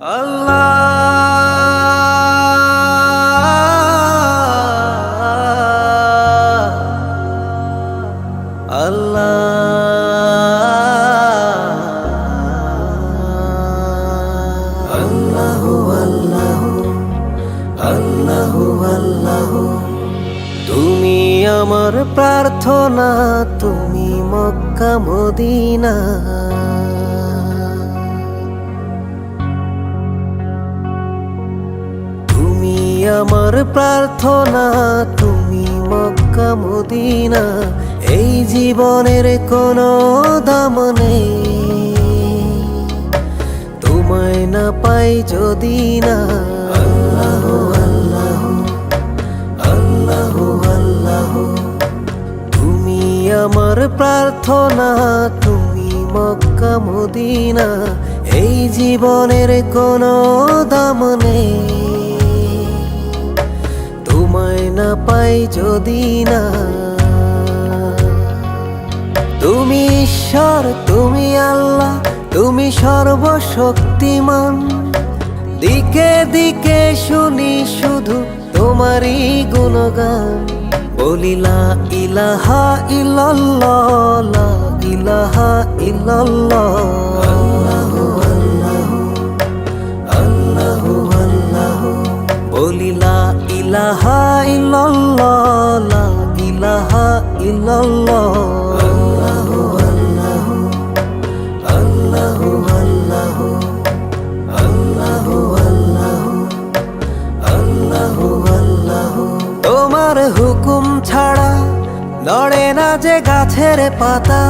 আল্লাহ। আল্লাহ। তুমি আমার প্রার্থনা তুমি মক্কা মদিনা। আমার প্রার্থনা, তুমি মক্কা, মদিনা, এই জীবনের কোনো দাম নেই। তোমায় না পাই যদি না। আল্লাহ আল্লাহ আল্লাহ আল্লাহ। তুমি আমার প্রার্থনা, তুমি মক্কা, মদিনা, এই জীবনের কোনো দাম নেই। না পাই যদি না। তুমি ঈশ্বর, তুমি আল্লাহ, তুমি সর্বশক্তিমান। দিকে দিকে শুনি শুধু তোমারই গুণগান। বলিলা ইলাহা ইল্লাল্লাহ ইলাহা ইল্লাল্লাহ। ইলাহা ইল্লাল্লাহ লা ইলাহা ইল্লাল্লাহ। আল্লাহু আল্লাহু আল্লাহু আল্লাহু আল্লাহু আল্লাহু আল্লাহু আল্লাহু। তোমার হুকুম ছাড়া নড়ে না যে গাছের পাতা।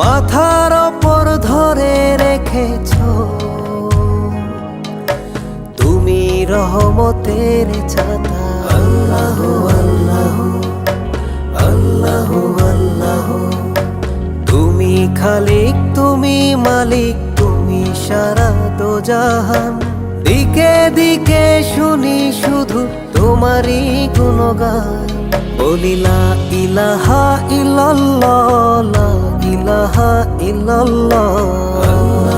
মাথার ওপর ধরে রেখেছো রহমতের ছাতা। আল্লাহ আল্লাহ আল্লাহ আল্লাহ। তুমি খালিক, তুমি মালিক, তুমি সারা দো জাহান। দিকে দিকে শুনি শুধু তোমারই গুণগান। বলিলা ইলাহা ইল্লাল্লাহ ইলাহা ইল্লাল্লাহ।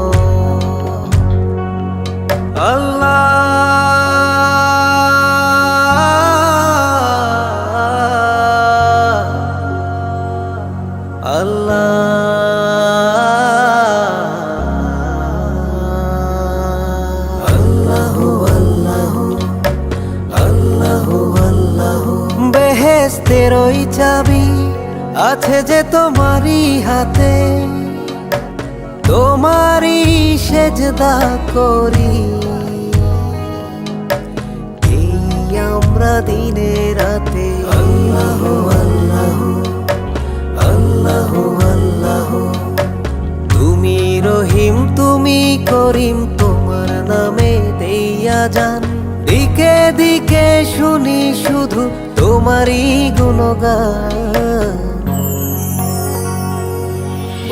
আছে যে তোমারই হাতে তোমারই সেজদা করি। এই আমরা দিনে রাতে। আল্লাহ আল্লাহ আল্লাহ আল্লাহ। তুমি রহিম তুমি করিম তোমার নামে দেইয়া যান দিকে দিকে শুনি শুধু তোমারই গুণগান।